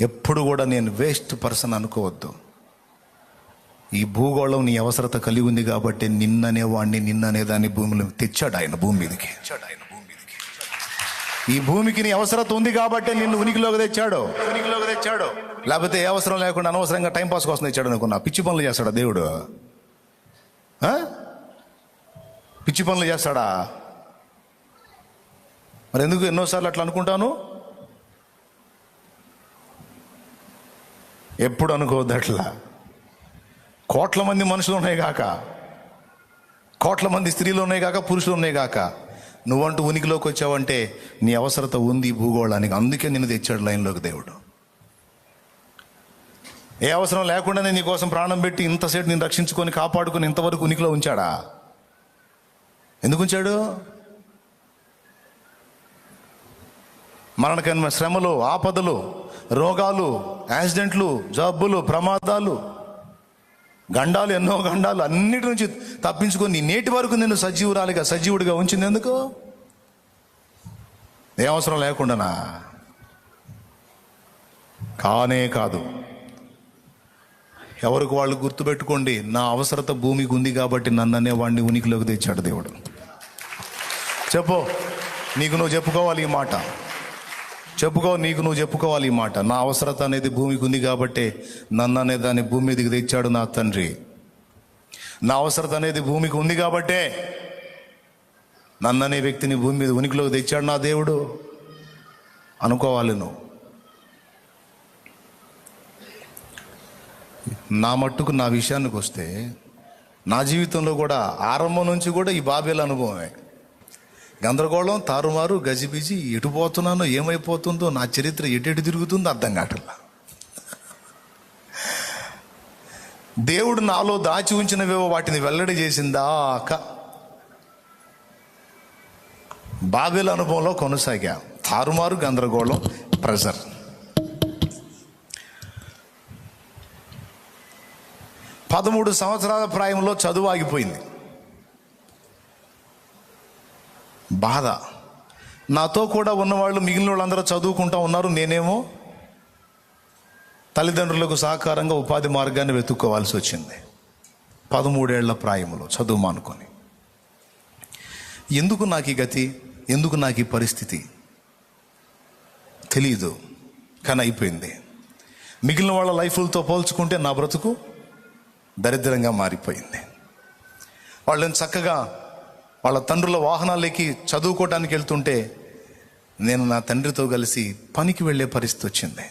ఎప్పుడు కూడా నేను వేస్ట్ పర్సన్ అనుకోవద్దు. ఈ భూగోళం నీ అవసరత కలిగి ఉంది కాబట్టి నిన్ననే వాడిని నిన్ననే దాన్ని భూమిలో తెచ్చాడు ఆయన భూమి మీదకి. ఈ భూమికి నీ అవసరత ఉంది కాబట్టి నిన్ను ఉనికిలోకి తెచ్చాడు. ఉనికిలోకి తెచ్చాడు. లేకపోతే ఏ అవసరం లేకుండా అనవసరంగా టైంపాస్ కోసం తెచ్చాడు అనుకున్నా. పిచ్చి పనులు చేస్తాడా దేవుడు? పిచ్చి పనులు చేస్తాడా? మరి ఎందుకు ఎన్నోసార్లు అట్లా అనుకుంటాను? ఎప్పుడు అనుకోవద్దు అట్లా కోట్ల మంది మనుషులు ఉన్నాయి కాక. కోట్ల మంది స్త్రీలు ఉన్నాయి కాక పురుషులు ఉన్నాయి కాక. నువ్వంటూ ఉనికిలోకి వచ్చావంటే నీ అవసరత ఉంది భూగోళానికి. అందుకే నిన్ను తెచ్చాడు లైన్లోకి దేవుడు. ఏ అవసరం లేకుండానే నీ కోసం ప్రాణం పెట్టి ఇంతసేపు నేను రక్షించుకొని కాపాడుకొని ఇంతవరకు ఉనికిలో ఉంచాడా? ఎందుకు ఉంచాడు? మరణకరమైన శ్రమలు ఆపదలు రోగాలు యాక్సిడెంట్లు జబ్బులు ప్రమాదాలు. గండాలు ఎన్నో గండాలు అన్నిటి నుంచి తప్పించుకొని నేటి వరకు నేను సజీవురాలిగా సజీవుడిగా ఉంచింది ఎందుకు? ఏ అవసరం లేకుండానా? కానే కాదు. ఎవరికి వాళ్ళు గుర్తుపెట్టుకోండి నా అవసరత భూమికి ఉంది కాబట్టి నన్ను అనేవాడిని ఉనికిలోకి తెచ్చాడు దేవుడు. చెప్పు నీకు నువ్వు చెప్పుకోవాలి ఈ మాట. చెప్పుకో నీకు నువ్వు చెప్పుకోవాలి ఈ మాట. నా అవసరత అనేది భూమికి ఉంది కాబట్టి నన్ను అనే దాన్ని భూమి మీదకి తెచ్చాడు నా తండ్రి. నా అవసరత అనేది భూమికి ఉంది కాబట్టే నన్ను అనే వ్యక్తిని భూమి మీద ఉనికిలోకి తెచ్చాడు నా దేవుడు. అనుకోవాలి నువ్వు. నా మట్టుకు నా విషయానికి వస్తే నా జీవితంలో కూడా ఆరంభం నుంచి కూడా ఈ బాబేల అనుభవమే. గందరగోళం తారుమారు గజిబిజి ఎటు పోతున్నానో ఏమైపోతుందో నా చరిత్ర ఎటు తిరుగుతుందో అర్థం కావట్లా? దేవుడు నాలో దాచి ఉంచినవేవో వాటిని వెల్లడి చేసిందాక బాబేల అనుభవంలో కొనసాగా. తారుమారు గందరగోళం ప్రెజర్. పదమూడు సంవత్సరాల ప్రాయంలో చదువు ఆగిపోయింది. బాధ. నాతో కూడా ఉన్నవాళ్ళు మిగిలిన వాళ్ళందరూ చదువుకుంటా ఉన్నారు నేనేమో తల్లిదండ్రులకు సహకారంగా ఉపాధి మార్గాన్ని వెతుక్కోవాల్సి వచ్చింది. పదమూడేళ్ళ ప్రాయంలో చదువు మానుకొని. ఎందుకు నాకు ఈ గతి? ఎందుకు నాకు ఈ పరిస్థితి? తెలీదు కానీ అయిపోయింది. మిగిలిన వాళ్ళ లైఫ్లతో పోల్చుకుంటే నా బ్రతుకు దరిద్రంగా మారిపోయింది. వాళ్ళని చక్కగా వాళ్ళ తండ్రుల వాహనాలకి చదువుకోవడానికి వెళ్తుంటే నేను నా తండ్రితో కలిసి పనికి వెళ్ళే పరిస్థితి వచ్చింది.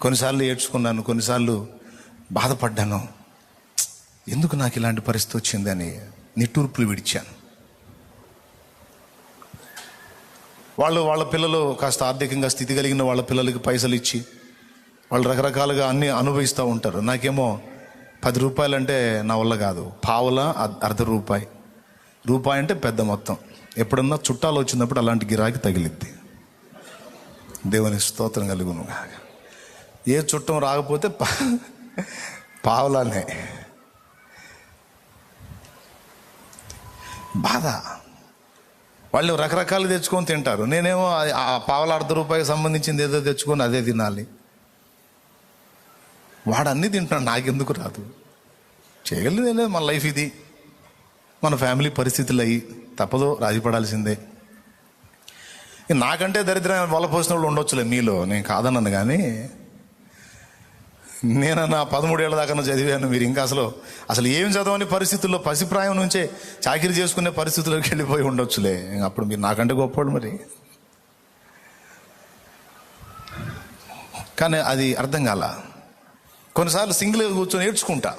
కొన్నిసార్లు ఏడ్చుకున్నాను కొన్నిసార్లు బాధపడ్డాను. ఎందుకు నాకు ఇలాంటి పరిస్థితి వచ్చింది అని నిట్టూర్పులు విడిచాను. వాళ్ళు వాళ్ళ పిల్లలు కాస్త ఆర్థికంగా స్థితి కలిగిన వాళ్ళ పిల్లలకి పైసలు ఇచ్చి వాళ్ళు రకరకాలుగా అన్ని అనుభవిస్తూ ఉంటారు. నాకేమో పది రూపాయలు అంటే నా వల్ల కాదు. పావుల అర్ధ- అర్ధ రూపాయి. రూపాయి అంటే పెద్ద మొత్తం. ఎప్పుడన్నా చుట్టాలు వచ్చినప్పుడు అలాంటి గిరాకీ తగిలిద్ది. దేవుని స్తోత్రం కలుగును. ఏ చుట్టం రాకపోతే పా పావులానే. బాధ. వాళ్ళు రకరకాలు తెచ్చుకొని తింటారు. నేనేమో ఆ- ఆ పావుల అర్ధ రూపాయికి సంబంధించింది ఏదో తెచ్చుకొని అదే తినాలి. వాడు అన్నీ తింటున్నాడు నాకెందుకు రాదు? చేయలేదు మన లైఫ్ ఇది. మన ఫ్యామిలీ పరిస్థితులు అయ్యి తప్పదు రాజీపడాల్సిందే. నాకంటే దరిద్రం వల్ల పోసిన వాళ్ళు ఉండొచ్చులే మీలో. నేను కాదన్నాను కానీ నేను నా పదమూడేళ్ళ దాకా చదివాను మీరు ఇంకా అసలు అసలు ఏం చదవని పరిస్థితుల్లో పసిప్రాయం నుంచే చాకరీ చేసుకునే పరిస్థితుల్లోకి వెళ్ళిపోయి ఉండొచ్చులే. అప్పుడు మీరు నాకంటే గొప్పవాడు మరి. కానీ అది అర్థం కాల? కొన్నిసార్లు సింగిల్గా కూర్చొని నేర్చుకుంటా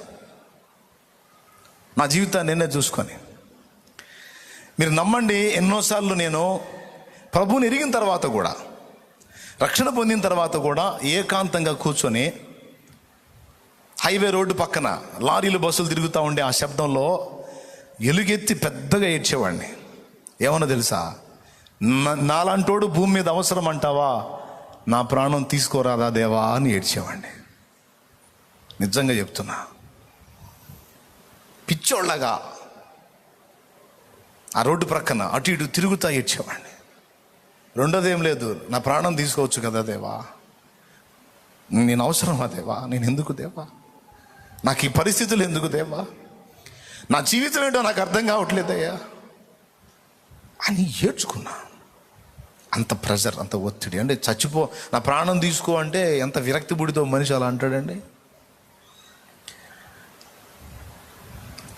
నా జీవితాన్ని నేనే చూసుకొని. మీరు నమ్మండి ఎన్నోసార్లు నేను ప్రభువుని ఎరిగిన తర్వాత కూడా రక్షణ పొందిన తర్వాత కూడా ఏకాంతంగా కూర్చొని హైవే రోడ్డు పక్కన లారీలు బస్సులు తిరుగుతూ ఉండే ఆ శబ్దంలో ఎలుగెత్తి పెద్దగా ఏడ్చేవాడిని. ఏమన్నా తెలుసా? నాలాంటోడు భూమి మీద అవసరం అంటావా? నా ప్రాణం తీసుకోరాదా దేవా అని ఏడ్చేవాడిని. నిజంగా చెప్తున్నా. పిచ్చోళ్ళగా. ఆ రోడ్డు ప్రక్కన అటు ఇటు తిరుగుతా ఇచ్చేవాడిని రెండోది ఏం లేదు నా ప్రాణం తీసుకోవచ్చు కదా దేవా. నేను అవసరమా దేవా? నేను ఎందుకు దేవా? నాకు ఈ పరిస్థితులు ఎందుకు దేవా? నా జీవితం ఏంటో నాకు అర్థం కావట్లేదయ్యా. అని ఏడ్చుకున్నా. అంత ప్రెషర్ అంత ఒత్తిడి. అంటే చచ్చిపో నా ప్రాణం తీసుకో అంటే ఎంత విరక్తి బుడితో మనిషి అలా అంటాడండి?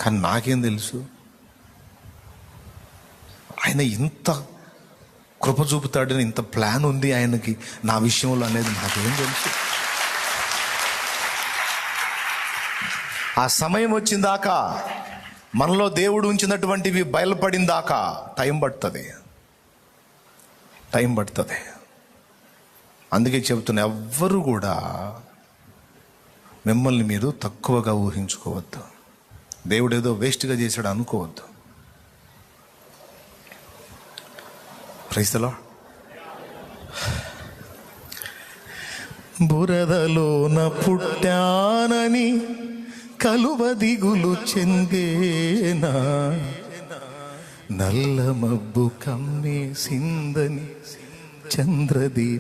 కానీ నాకేం తెలుసు? ఆయన ఇంత కృప చూపుతాడని ఇంత ప్లాన్ ఉంది ఆయనకి. నా విషయంలో అనేది నాకేం తెలుసు. ఆ సమయం వచ్చిందాకా మనలో దేవుడు ఉంచినటువంటివి బయలుపడిందాకా టైం పడుతుంది. టైం పడుతుంది. అందుకే చెబుతున్నా ఎవ్వరు కూడా మిమ్మల్ని మీరు తక్కువగా ఊహించుకోవద్దు. దేవుడు ఏదో వేస్ట్గా చేశాడు అనుకోవద్దు. ప్రైస్తలో బురదలోన పుట్టానని కలువ దిగులు చెందేనా? నల్ల మబ్బు కమ్మేసిందని చంద్రదీపమారేనా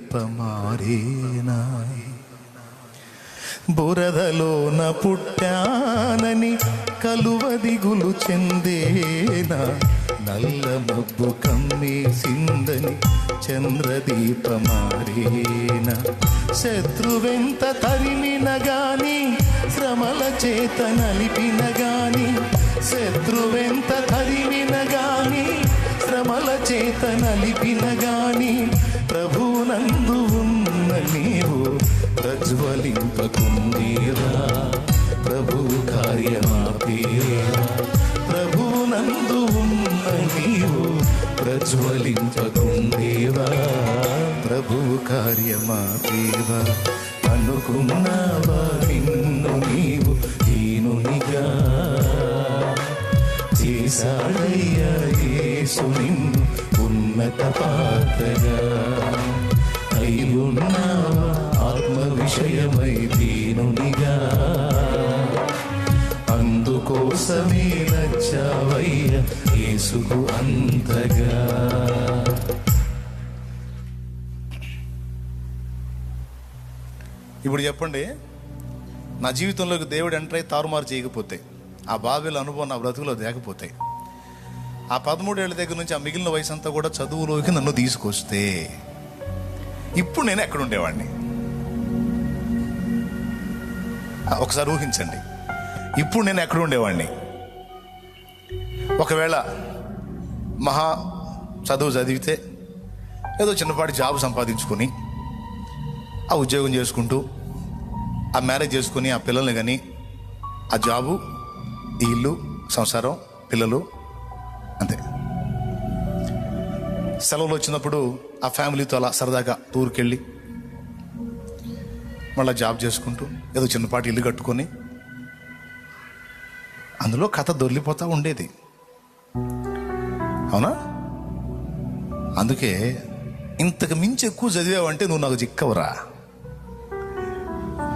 బురదలోన పుట్టానని కలువ దిగులు చెందేనా? నల్ల మబ్బు కమ్మేసిందని చంద్రదీపమారేనా? శత్రువెంత తరిమిన గాని శ్రమల చేత నలిపిన గాని శత్రువెంత తరిమిన గాని శ్రమల చేత నలిపిన గాని ప్రభునందు ఉన్న నీవు ప్రజ్వలింపకుందీరా ప్రభు కార్యమాపేరా ప్రభునందు ఉన్న నీవు ప్రజ్వలింపకుండేవా ప్రభు కార్యమాపేవా అనుకున్నావా నిన్ను నీవు దీనునిగా చేశాడయ్యా యేసు నిన్ను ఉన్నత పాత్రగా. అయ్యున్నావా ఆత్మ విషయమై దీనునిగా. అందుకోసమే నచ్చావయ్య యేసుకు అంతగా. ఇప్పుడు చెప్పండి నా జీవితంలోకి దేవుడు ఎంటర్ అయి తారుమారు చేయకపోతే ఆ బాబేల అనుభవం నా బ్రతుకులో లేకపోతే ఆ పదమూడేళ్ళ దగ్గర నుంచి ఆ మిగిలిన వయసు అంతా కూడా చదువులోకి నన్ను తీసుకొస్తే ఇప్పుడు నేను ఎక్కడ ఉండేవాడిని? ఒకసారి ఊహించండి. ఇప్పుడు నేను ఎక్కడ ఉండేవాడిని? ఒకవేళ మహా చదువు చదివితే ఏదో చిన్నపాటి జాబ్ సంపాదించుకొని ఆ ఉద్యోగం చేసుకుంటూ ఆ మ్యారేజ్ చేసుకుని ఆ పిల్లల్ని కానీ ఆ జాబు ఈ ఇల్లు సంసారం పిల్లలు అంతే. సెలవులు వచ్చినప్పుడు ఆ ఫ్యామిలీతో అలా సరదాగా టూర్కి వెళ్ళి మళ్ళీ జాబ్ చేసుకుంటూ ఏదో చిన్నపాటి ఇల్లు కట్టుకొని అందులో కథ దొర్లిపోతూ ఉండేది. అవునా? అందుకే ఇంతకు మించి ఎక్కువ చదివావంటే నువ్వు నాకు చిక్కవురా.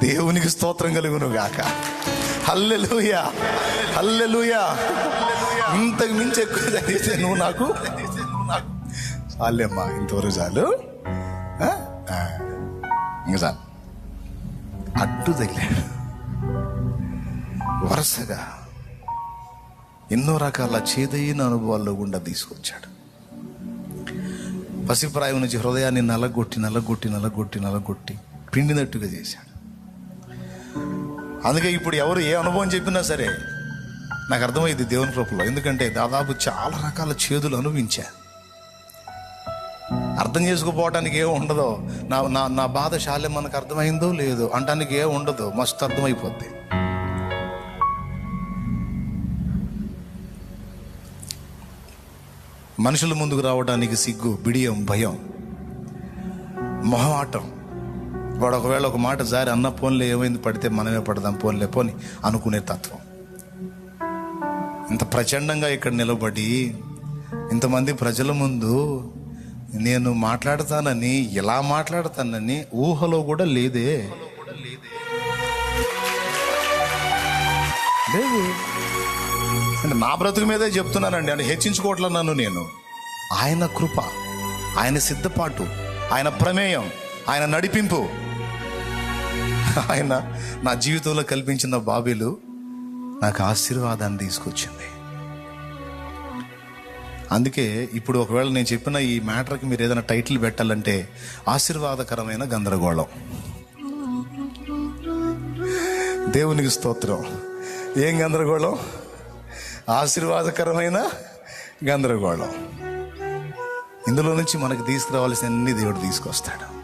దేవునికి స్తోత్రం కలుగును గాక. హల్లెలుయా! హల్లెలుయా! ఇంతకు మించి ఎక్కువ చదివితే నువ్వు నాకు అల్లెమ్మా ఇంతవరకు చాలు. ఇంకా చాలు. అడ్డు తగిలాడు. వరుసగా ఎన్నో రకాల చేదైన అనుభవాల్లో గుండా తీసుకొచ్చాడు. పసిప్రాయం నుంచి హృదయాన్ని నలగొట్టి నలగొట్టి నలగొట్టి నలగొట్టి పిండినట్టుగా చేశాడు. అందుకే ఇప్పుడు ఎవరు ఏ అనుభవం చెప్పినా సరే నాకు అర్థమైంది దేవుని కృపలో. ఎందుకంటే దాదాపు చాలా రకాల చేదులు అనుభవించాను అర్థం చేసుకోపోవటానికి ఏం ఉండదో? నా నా నా బాధ శాల్యం మనకు అర్థమైందో లేదో అంటానికి ఏం ఉండదు మస్తు అర్థమైపోద్ది. మనుషుల ముందుకు రావడానికి సిగ్గు బిడియం భయం. మొహమాటం. వాడు ఒకవేళ ఒక మాట జారి అన్న పోన్లే ఏమైంది? పడితే మనమే పడదాం పోన్లే పోని అనుకునే తత్వం. ఇంత ప్రచండంగా ఇక్కడ నిలబడి ఇంతమంది ప్రజల ముందు నేను మాట్లాడతానని ఎలా మాట్లాడతానని ఊహలో కూడా లేదే. లేదు. అంటే నా బ్రతుకు మీదే చెప్తున్నానండి. అంటే హెచ్చించుకోవట్లన్నాను నేను. ఆయన కృప ఆయన సిద్ధపాటు ఆయన ప్రమేయం ఆయన నడిపింపు. ఆయన నా జీవితంలో కల్పించిన బాబీలు నాకు ఆశీర్వాదాన్ని తీసుకొచ్చింది. అందుకే ఇప్పుడు ఒకవేళ నేను చెప్పిన ఈ మ్యాటర్కి మీరు ఏదైనా టైటిల్ పెట్టాలంటే ఆశీర్వాదకరమైన గందరగోళం. దేవునికి స్తోత్రం. ఏం గందరగోళం? ఆశీర్వాదకరమైన గందరగోళం. ఇందులో నుంచి మనకు తీసుకురావాల్సిన అన్ని దేవుడు తీసుకొస్తాడు.